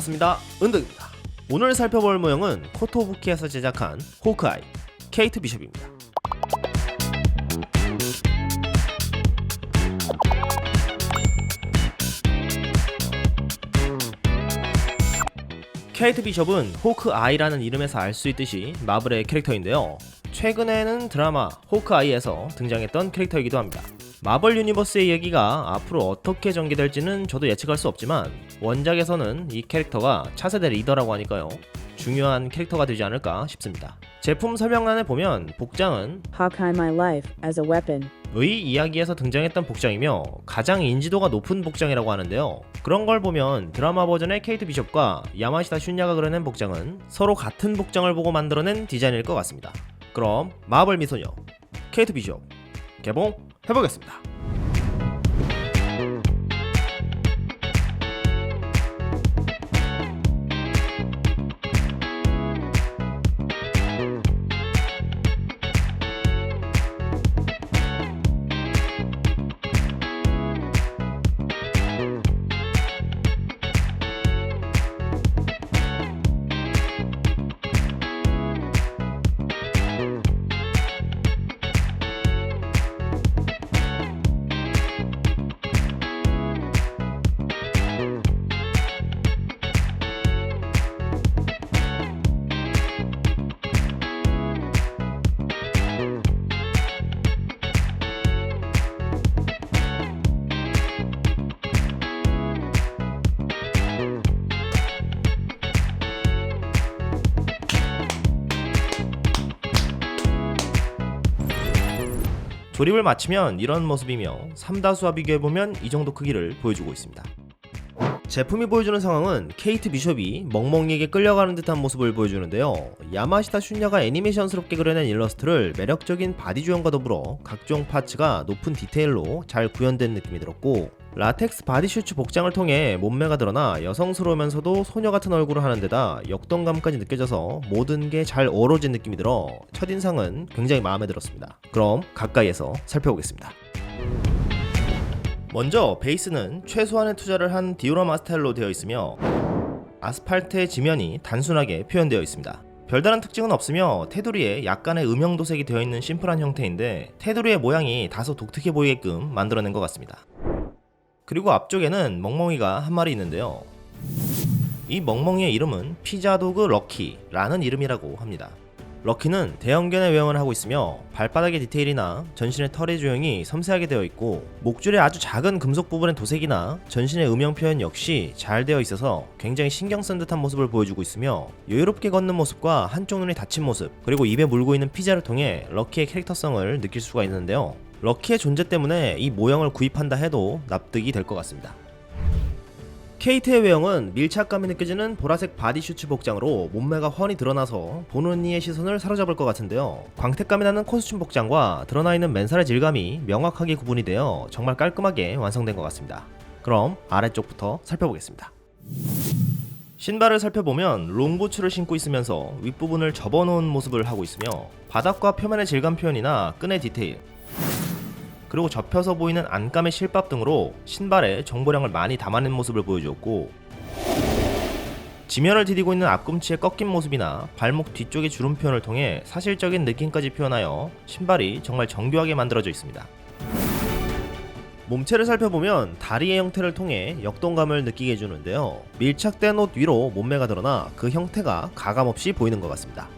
반갑습니다. 은덕입니다. 오늘 살펴볼 모형은 코토부키에서 제작한 호크아이 케이트 비숍입니다. 케이트 비숍은 호크아이라는 이름에서 알 수 있듯이 마블의 캐릭터인데요. 최근에는 드라마 호크아이에서 등장했던 캐릭터이기도 합니다. 마블 유니버스의 얘기가 앞으로 어떻게 전개될지는 저도 예측할 수 없지만 원작에서는 이 캐릭터가 차세대 리더라고 하니까요. 중요한 캐릭터가 되지 않을까 싶습니다. 제품 설명란에 보면 복장은 Hawkeye My Life as a Weapon. 의 이야기에서 등장했던 복장이며 가장 인지도가 높은 복장이라고 하는데요. 그런 걸 보면 드라마 버전의 케이트 비숍과 야마시타 슌야가 그려낸 복장은 서로 같은 복장을 보고 만들어낸 디자인일 것 같습니다. 그럼 마블 미소녀 케이트 비숍 개봉 해보겠습니다. 조립을 마치면 이런 모습이며 삼다수와 비교해보면 이 정도 크기를 보여주고 있습니다. 제품이 보여주는 상황은 케이트 비숍이 멍멍이에게 끌려가는 듯한 모습을 보여주는데요. 야마시타 슌야가 애니메이션스럽게 그려낸 일러스트를 매력적인 바디 조형과 더불어 각종 파츠가 높은 디테일로 잘 구현된 느낌이 들었고 라텍스 바디슈츠 복장을 통해 몸매가 드러나 여성스러우면서도 소녀 같은 얼굴을 하는 데다 역동감까지 느껴져서 모든 게 잘 어우러진 느낌이 들어 첫인상은 굉장히 마음에 들었습니다. 그럼 가까이에서 살펴보겠습니다. 먼저 베이스는 최소한의 투자를 한 디오라마 스타일로 되어 있으며 아스팔트의 지면이 단순하게 표현되어 있습니다. 별다른 특징은 없으며 테두리에 약간의 음영 도색이 되어 있는 심플한 형태인데 테두리의 모양이 다소 독특해 보이게끔 만들어낸 것 같습니다. 그리고 앞쪽에는 멍멍이가 한 마리 있는데요. 이 멍멍이의 이름은 피자도그 럭키라는 이름이라고 합니다. 럭키는 대형견의 외형을 하고 있으며 발바닥의 디테일이나 전신의 털의 조형이 섬세하게 되어 있고 목줄의 아주 작은 금속 부분의 도색이나 전신의 음영 표현 역시 잘 되어 있어서 굉장히 신경 쓴 듯한 모습을 보여주고 있으며 여유롭게 걷는 모습과 한쪽 눈이 닫힌 모습 그리고 입에 물고 있는 피자를 통해 럭키의 캐릭터성을 느낄 수가 있는데요. 럭키의 존재 때문에 이 모형을 구입한다 해도 납득이 될 것 같습니다. 케이트의 외형은 밀착감이 느껴지는 보라색 바디슈츠 복장으로 몸매가 훤히 드러나서 보는 이의 시선을 사로잡을 것 같은데요. 광택감이 나는 코스튬 복장과 드러나 있는 맨살의 질감이 명확하게 구분이 되어 정말 깔끔하게 완성된 것 같습니다. 그럼 아래쪽부터 살펴보겠습니다. 신발을 살펴보면 롱부츠를 신고 있으면서 윗부분을 접어놓은 모습을 하고 있으며 바닥과 표면의 질감 표현이나 끈의 디테일 그리고 접혀서 보이는 안감의 실밥 등으로 신발에 정보량을 많이 담아낸 모습을 보여주었고 지면을 디디고 있는 앞꿈치의 꺾인 모습이나 발목 뒤쪽의 주름 표현을 통해 사실적인 느낌까지 표현하여 신발이 정말 정교하게 만들어져 있습니다. 몸체를 살펴보면 다리의 형태를 통해 역동감을 느끼게 해주는데요. 밀착된 옷 위로 몸매가 드러나 그 형태가 가감없이 보이는 것 같습니다.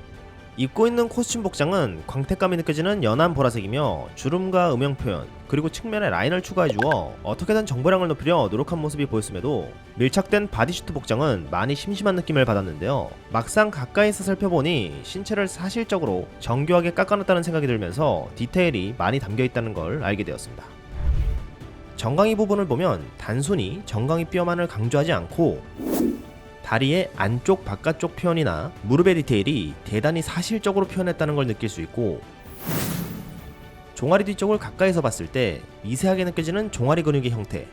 입고 있는 코스튬 복장은 광택감이 느껴지는 연한 보라색이며 주름과 음영 표현 그리고 측면에 라인을 추가해 주어 어떻게든 정보량을 높이려 노력한 모습이 보였음에도 밀착된 바디슈트 복장은 많이 심심한 느낌을 받았는데요. 막상 가까이서 살펴보니 신체를 사실적으로 정교하게 깎아놨다는 생각이 들면서 디테일이 많이 담겨 있다는 걸 알게 되었습니다. 정강이 부분을 보면 단순히 정강이 뼈만을 강조하지 않고 다리의 안쪽 바깥쪽 표현이나 무릎의 디테일이 대단히 사실적으로 표현했다는 걸 느낄 수 있고 종아리 뒤쪽을 가까이서 봤을 때 미세하게 느껴지는 종아리 근육의 형태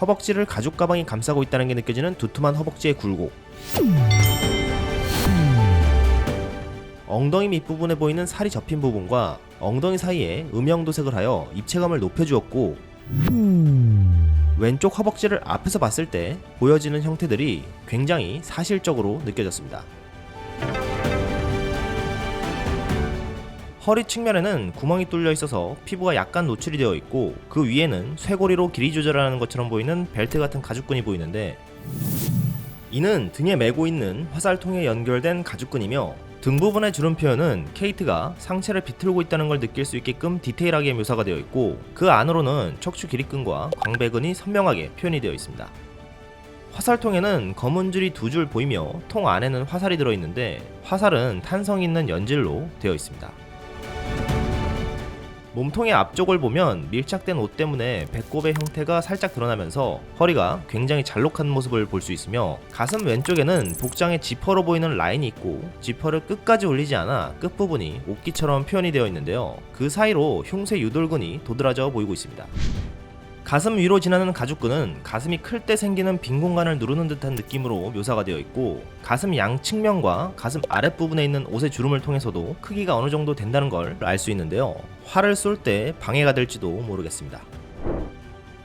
허벅지를 가죽 가방이 감싸고 있다는 게 느껴지는 두툼한 허벅지의 굴곡 엉덩이 밑부분에 보이는 살이 접힌 부분과 엉덩이 사이에 음영 도색을 하여 입체감을 높여주었고 왼쪽 허벅지를 앞에서 봤을 때 보여지는 형태들이 굉장히 사실적으로 느껴졌습니다. 허리 측면에는 구멍이 뚫려 있어서 피부가 약간 노출이 되어 있고 그 위에는 쇄골이로 길이 조절하는 것처럼 보이는 벨트 같은 가죽끈이 보이는데 이는 등에 메고 있는 화살통에 연결된 가죽끈이며 등 부분의 주름 표현은 케이트가 상체를 비틀고 있다는 걸 느낄 수 있게끔 디테일하게 묘사가 되어 있고 그 안으로는 척추 길이끈과 광배근이 선명하게 표현이 되어 있습니다. 화살통에는 검은 줄이 두 줄 보이며 통 안에는 화살이 들어있는데 화살은 탄성 있는 연질로 되어 있습니다. 몸통의 앞쪽을 보면 밀착된 옷 때문에 배꼽의 형태가 살짝 드러나면서 허리가 굉장히 잘록한 모습을 볼 수 있으며 가슴 왼쪽에는 복장의 지퍼로 보이는 라인이 있고 지퍼를 끝까지 올리지 않아 끝부분이 옷기처럼 표현이 되어 있는데요. 그 사이로 흉쇄 유돌근이 도드라져 보이고 있습니다. 가슴 위로 지나는 가죽끈은 가슴이 클 때 생기는 빈 공간을 누르는 듯한 느낌으로 묘사가 되어 있고 가슴 양 측면과 가슴 아랫부분에 있는 옷의 주름을 통해서도 크기가 어느 정도 된다는 걸 알 수 있는데요. 활을 쏠 때 방해가 될지도 모르겠습니다.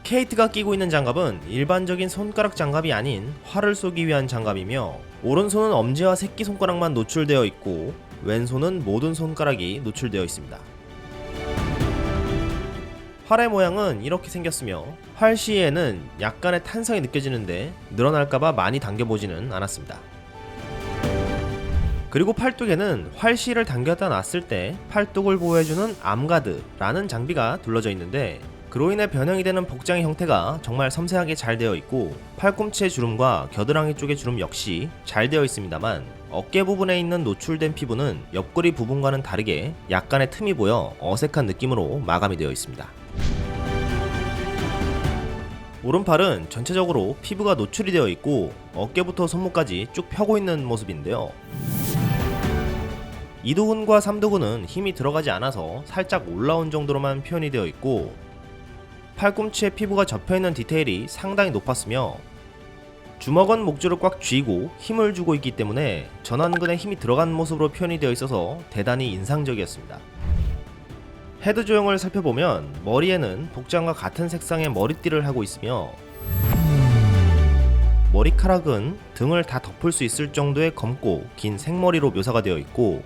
케이트가 끼고 있는 장갑은 일반적인 손가락 장갑이 아닌 활을 쏘기 위한 장갑이며 오른손은 엄지와 새끼손가락만 노출되어 있고 왼손은 모든 손가락이 노출되어 있습니다. 활의 모양은 이렇게 생겼으며 활 시에는 약간의 탄성이 느껴지는데 늘어날까봐 많이 당겨보지는 않았습니다. 그리고 팔뚝에는 활시를 당겼다 놨을 때 팔뚝을 보호해주는 암가드라는 장비가 둘러져 있는데 그로 인해 변형이 되는 복장의 형태가 정말 섬세하게 잘 되어 있고 팔꿈치의 주름과 겨드랑이 쪽의 주름 역시 잘 되어 있습니다만 어깨 부분에 있는 노출된 피부는 옆구리 부분과는 다르게 약간의 틈이 보여 어색한 느낌으로 마감이 되어 있습니다. 오른팔은 전체적으로 피부가 노출이 되어 있고 어깨부터 손목까지 쭉 펴고 있는 모습인데요. 이두근과 삼두근은 힘이 들어가지 않아서 살짝 올라온 정도로만 표현이 되어 있고 팔꿈치에 피부가 접혀 있는 디테일이 상당히 높았으며 주먹은 목줄을 꽉 쥐고 힘을 주고 있기 때문에 전완근에 힘이 들어간 모습으로 표현이 되어 있어서 대단히 인상적이었습니다. 헤드 조형을 살펴보면 머리에는 복장과 같은 색상의 머리띠를 하고 있으며 머리카락은 등을 다 덮을 수 있을 정도의 검고 긴 생머리로 묘사가 되어 있고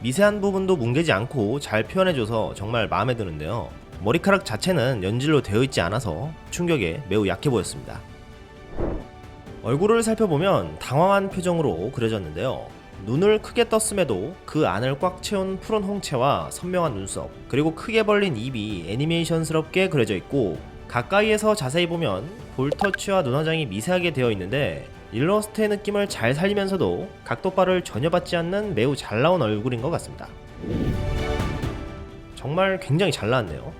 미세한 부분도 뭉개지 않고 잘 표현해줘서 정말 마음에 드는데요. 머리카락 자체는 연질로 되어 있지 않아서 충격에 매우 약해 보였습니다. 얼굴을 살펴보면 당황한 표정으로 그려졌는데요. 눈을 크게 떴음에도 그 안을 꽉 채운 푸른 홍채와 선명한 눈썹, 그리고 크게 벌린 입이 애니메이션스럽게 그려져 있고 가까이에서 자세히 보면 볼터치와 눈화장이 미세하게 되어 있는데 일러스트의 느낌을 잘 살리면서도 각도발을 전혀 받지 않는 매우 잘 나온 얼굴인 것 같습니다. 정말 굉장히 잘 나왔네요.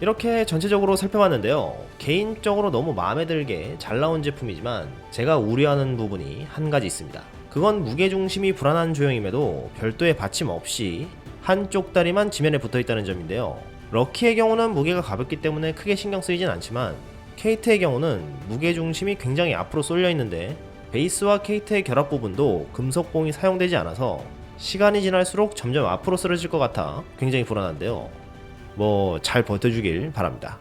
이렇게 전체적으로 살펴봤는데요. 개인적으로 너무 마음에 들게 잘 나온 제품이지만 제가 우려하는 부분이 한 가지 있습니다. 그건 무게중심이 불안한 조형임에도 별도의 받침 없이 한쪽 다리만 지면에 붙어 있다는 점인데요. 럭키의 경우는 무게가 가볍기 때문에 크게 신경 쓰이진 않지만 케이트의 경우는 무게중심이 굉장히 앞으로 쏠려 있는데 베이스와 케이트의 결합 부분도 금속봉이 사용되지 않아서 시간이 지날수록 점점 앞으로 쓰러질 것 같아 굉장히 불안한데요. 뭐 잘 버텨주길 바랍니다.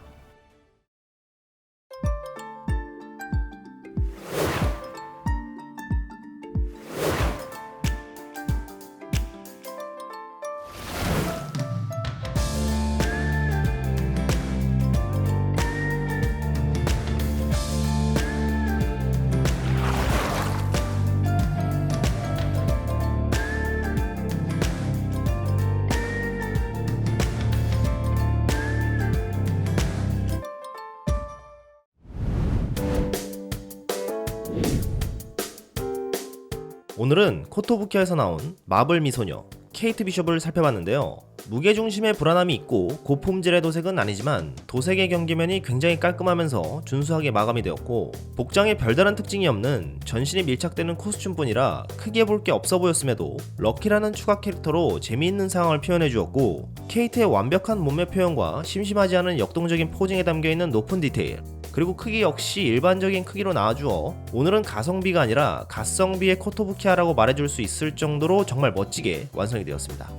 오늘은 코토부키아에서 나온 마블 미소녀 케이트 비숍을 살펴봤는데요. 무게중심의 불안함이 있고 고품질의 도색은 아니지만 도색의 경계면이 굉장히 깔끔하면서 준수하게 마감이 되었고 복장에 별다른 특징이 없는 전신이 밀착되는 코스튬뿐이라 크게 볼 게 없어 보였음에도 럭키라는 추가 캐릭터로 재미있는 상황을 표현해 주었고 케이트의 완벽한 몸매 표현과 심심하지 않은 역동적인 포징에 담겨있는 높은 디테일 그리고 크기 역시 일반적인 크기로 나와주어 오늘은 가성비가 아니라 가성비의 코토부키아라고 말해줄 수 있을 정도로 정말 멋지게 완성이 되었습니다.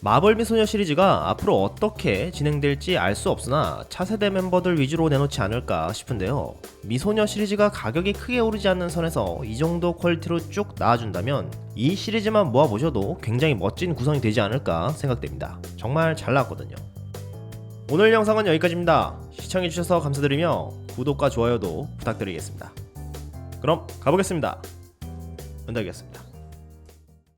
마블 미소녀 시리즈가 앞으로 어떻게 진행될지 알 수 없으나 차세대 멤버들 위주로 내놓지 않을까 싶은데요. 미소녀 시리즈가 가격이 크게 오르지 않는 선에서 이 정도 퀄리티로 쭉 나와준다면 이 시리즈만 모아보셔도 굉장히 멋진 구성이 되지 않을까 생각됩니다. 정말 잘 나왔거든요. 오늘 영상은 여기까지입니다. 시청해주셔서 감사드리며 구독과 좋아요도 부탁드리겠습니다. 그럼 가보겠습니다. 은덕이었습니다.